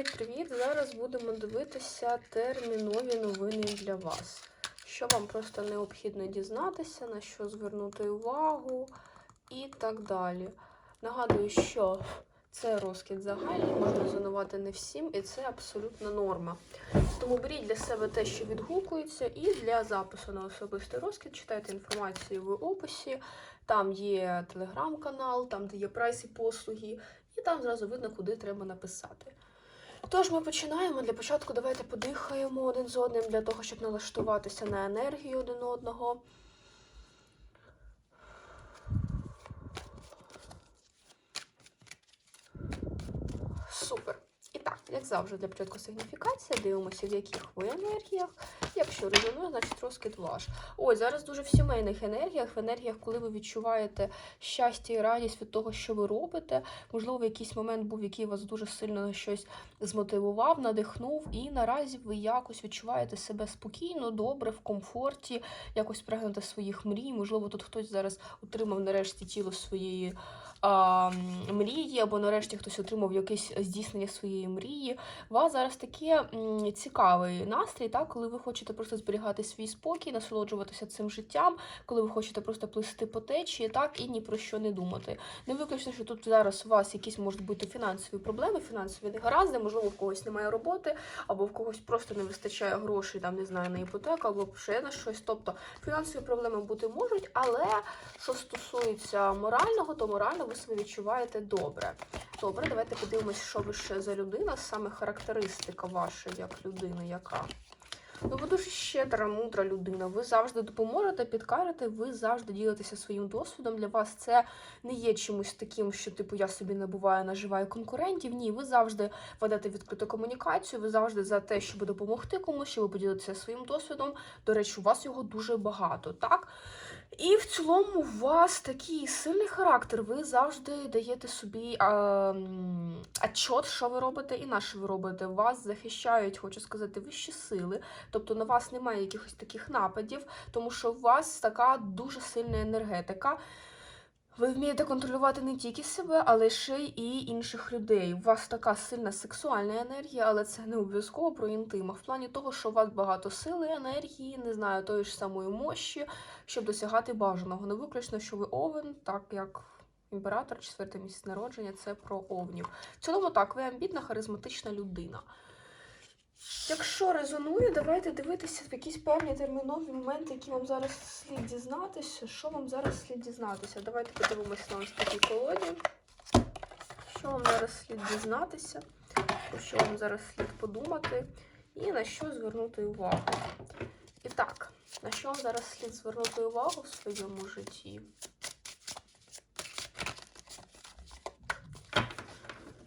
Привіт-привіт! Зараз будемо дивитися термінові новини для вас. Що вам просто необхідно дізнатися, на що звернути увагу і так далі. Нагадую, що це розкид загальний, може резонувати не всім, і це абсолютна норма. Тому беріть для себе те, що відгукується, і для запису на особистий розкид читайте інформацію в описі. Там є телеграм-канал, там де є прайс і послуги, і там зразу видно, куди треба написати. Тож ми починаємо. Для початку давайте подихаємо один з одним для того, щоб налаштуватися на енергію один одного. Супер. І так, як завжди, для початку сигніфікація, дивимося, в яких ви енергіях. Якщо резонує, значить розкид ваш. Ой, зараз дуже в сімейних енергіях, в енергіях, коли ви відчуваєте щастя і радість від того, що ви робите. Можливо, в якийсь момент був, який вас дуже сильно на щось змотивував, надихнув, і наразі ви якось відчуваєте себе спокійно, добре, в комфорті, якось прагнете своїх мрій. Можливо, тут хтось зараз отримав нарешті тіло своєї а, мрії, або нарешті хтось отримав якесь здійснення своєї мрії. У вас зараз таке цікавий настрій, так, коли ви хочете просто зберігати свій спокій, насолоджуватися цим життям, коли ви хочете просто плисти по течії, так, і ні про що не думати. Не виключно, що тут зараз у вас якісь можуть бути фінансові проблеми, фінансові негаразди, можливо, в когось немає роботи, або в когось просто не вистачає грошей, там не знаю, на іпотеку, або ще на щось. Тобто фінансові проблеми бути можуть, але що стосується морального, то морально ви себе відчуваєте добре. Добре, давайте подивимось, що ви ще за людина, саме характеристика ваша як людина, яка. Ну, ви дуже щедра, мудра людина. Ви завжди допоможете, підкажете, ви завжди ділитеся своїм досвідом. Для вас це не є чимось таким, що типу я собі набуваю, наживаю конкурентів. Ні, ви завжди ведете відкриту комунікацію, ви завжди за те, щоб допомогти комусь, щоб ви поділитися своїм досвідом. До речі, у вас його дуже багато, так? І в цілому у вас такий сильний характер. Ви завжди даєте собі а, отчет, що ви робите, і на що ви робите. Вас захищають, хочу сказати, вищі сили. Тобто на вас немає якихось таких нападів, тому що у вас така дуже сильна енергетика. Ви вмієте контролювати не тільки себе, але ще й інших людей. У вас така сильна сексуальна енергія, але це не обов'язково про інтим. А в плані того, що у вас багато сили, енергії, не знаю, тої ж самої мощі, щоб досягати бажаного. Не виключно, що ви овен, так як імператор, четвертий місяць народження, це про овнів. В цілому так, ви амбітна, харизматична людина. Якщо резонує, давайте дивитися якісь певні термінові моменти, які вам зараз слід дізнатися. Що вам зараз слід дізнатися? Давайте подивимося на ось такій колоді. Що вам зараз слід дізнатися, про що вам зараз слід подумати, і на що звернути увагу. І так, на що вам зараз слід звернути увагу в своєму житті?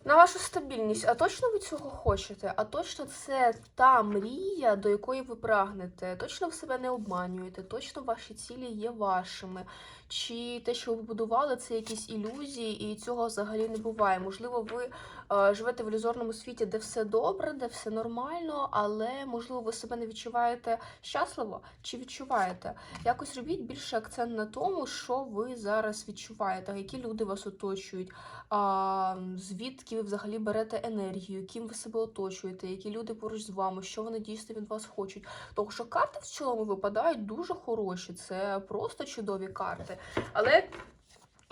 На вашу стабільність, а точно ви цього хочете? А точно це та мрія, до якої ви прагнете? Точно ви себе не обманюєте? Точно ваші цілі є вашими? Чи те, що ви будували, це якісь ілюзії, і цього взагалі не буває? Можливо, ви е, живете в ілюзорному світі, де все добре, де все нормально, але можливо ви себе не відчуваєте щасливо чи відчуваєте? Якось робіть більше акцент на тому, що ви зараз відчуваєте, які люди вас оточують, а, звідки ви взагалі берете енергію, ким ви себе оточуєте, які люди поруч з вами, що вони дійсно від вас хочуть. Тому що карти в цілому випадають дуже хороші, це просто чудові карти. Але.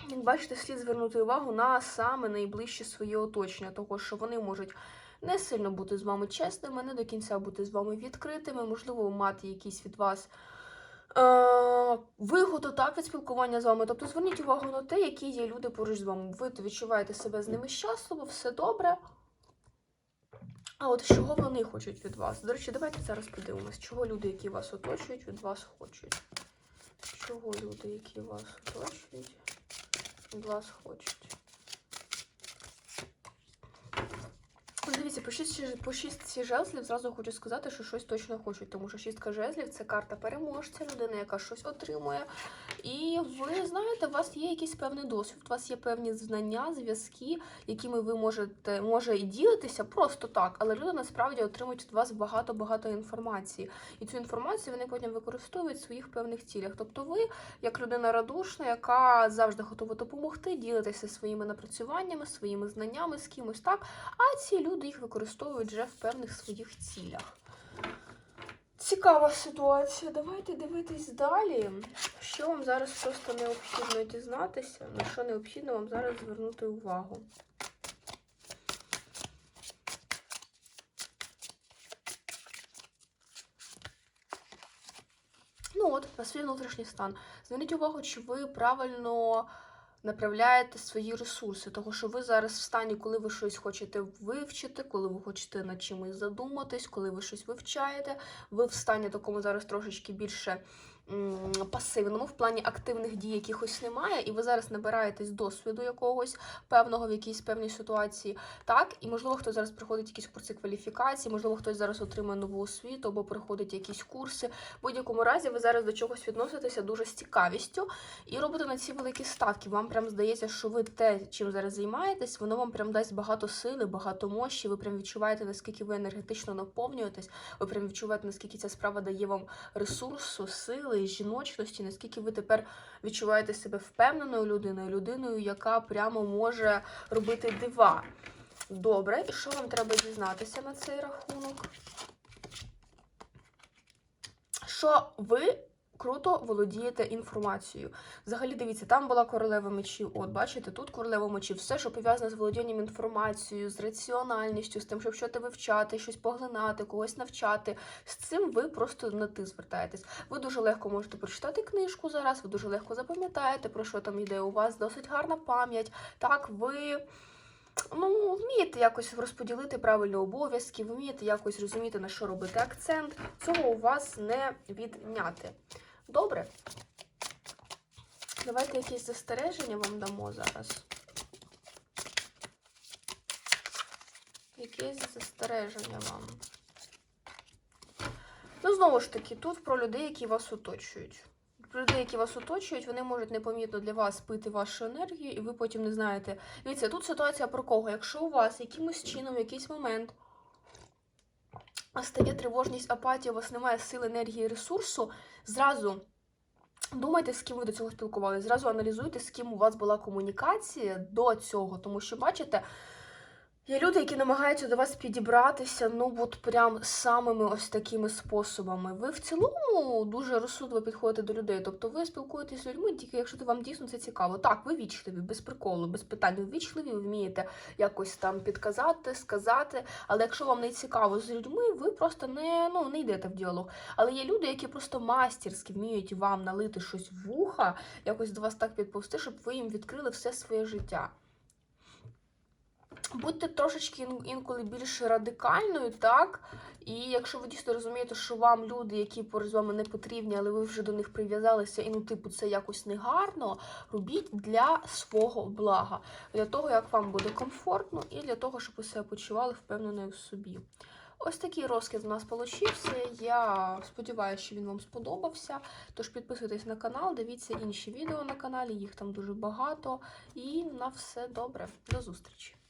Як бачите, слід звернути увагу на саме найближче своє оточення, того що вони можуть не сильно бути з вами чесними, не до кінця бути з вами відкритими, можливо, мати якісь від вас е, вигоду так від спілкування з вами. Тобто зверніть увагу на те, які є люди поруч з вами. Ви відчуваєте себе з ними щасливо, все добре. А от чого вони хочуть від вас? До речі, давайте зараз подивимось, чого люди, які вас оточують, від вас хочуть. Чого люди, які вас оточують, від вас хочуть. Ну, Дивіться, по шістці жезлів зразу хочу сказати, що щось точно хочуть, тому що шістка жезлів це карта переможця, людина, яка щось отримує. І ви знаєте, у вас є якийсь певний досвід, у вас є певні знання, зв'язки, якими ви можете може і ділитися просто так, але люди насправді отримують від вас багато-багато інформації. І цю інформацію вони потім використовують в своїх певних цілях. Тобто, ви, як людина радушна, яка завжди готова допомогти, ділитися своїми напрацюваннями, своїми знаннями з кимось, так а ці люди їх використовують вже в певних своїх цілях. Цікава ситуація. Давайте дивитись далі. Що вам зараз просто необхідно дізнатися, на що необхідно вам зараз звернути увагу. Ну от, на свій внутрішній стан. Зверніть увагу, чи ви правильно направляєте свої ресурси, того що ви зараз в стані, коли ви щось хочете вивчити, коли ви хочете над чимось задуматись, коли ви щось вивчаєте, ви в стані такому зараз трошечки більше пасивному, в плані активних дій якихось немає, і ви зараз набираєтесь досвіду якогось певного в якійсь певній ситуації. Так, і можливо, хтось зараз проходить якісь курси кваліфікації, можливо, хтось зараз отримує нову освіту або проходить якісь курси. В будь-якому разі ви зараз до чогось відноситеся дуже з цікавістю і робите на ці великі ставки. Вам прям здається, що ви те, чим зараз займаєтесь, воно вам прям дасть багато сили, багато мощі. Ви прям відчуваєте, наскільки ви енергетично наповнюєтесь. Ви прям відчуваєте, наскільки ця справа дає вам ресурсу, сили, жіночності, наскільки ви тепер відчуваєте себе впевненою людиною, людиною, яка прямо може робити дива. Добре, і що вам треба дізнатися на цей рахунок? Що ви круто володієте інформацією. Взагалі, дивіться, там була королева мечів. От, бачите, тут королева мечів. Все, що пов'язане з володінням інформацією, з раціональністю, з тим, щоб щось вивчати, щось поглинати, когось навчати. З цим ви просто на ти звертаєтесь. Ви дуже легко можете прочитати книжку зараз, ви дуже легко запам'ятаєте, про що там йде. У вас досить гарна пам'ять. Так, ви. Ну, вмієте якось розподілити правильно обов'язки, вмієте якось розуміти, на що робити акцент. Цього у вас не відняти. Добре? Давайте якісь застереження вам дамо зараз. Якесь застереження вам. Ну, знову ж таки, тут про людей, які вас оточують. Про людей, які вас оточують, вони можуть непомітно для вас пити вашу енергію, і ви потім не знаєте. Дивіться, тут ситуація про кого? Якщо у вас якимось чином, в якийсь момент стає тривожність, апатія, у вас немає сил, енергії, ресурсу, зразу думайте, з ким ви до цього спілкувалися. Зразу аналізуйте, з ким у вас була комунікація до цього. Тому що, бачите, є люди, які намагаються до вас підібратися, ну от прям самими ось такими способами. Ви в цілому дуже розсудливо підходите до людей. Тобто ви спілкуєтесь з людьми, тільки якщо вам дійсно це цікаво. Так, ви вічливі, без приколу, без питань. Ви вічливі, вмієте якось там підказати, сказати. Але якщо вам не цікаво з людьми, ви просто не, ну, не йдете в діалог. Але є люди, які просто мастерськи вміють вам налити щось в вуха, якось до вас так підповсти, щоб ви їм відкрили все своє життя. Будьте трошечки інколи більш радикальною, так? І якщо ви дійсно розумієте, що вам люди, які поруч з вами не потрібні, але ви вже до них прив'язалися, і ну, типу, це якось негарно, робіть для свого блага, для того, як вам буде комфортно, і для того, щоб ви себе почували впевненою в собі. Ось такий розкид у нас получився. Я сподіваюся, що він вам сподобався. Тож підписуйтесь на канал, дивіться інші відео на каналі, їх там дуже багато. І на все добре. До зустрічі!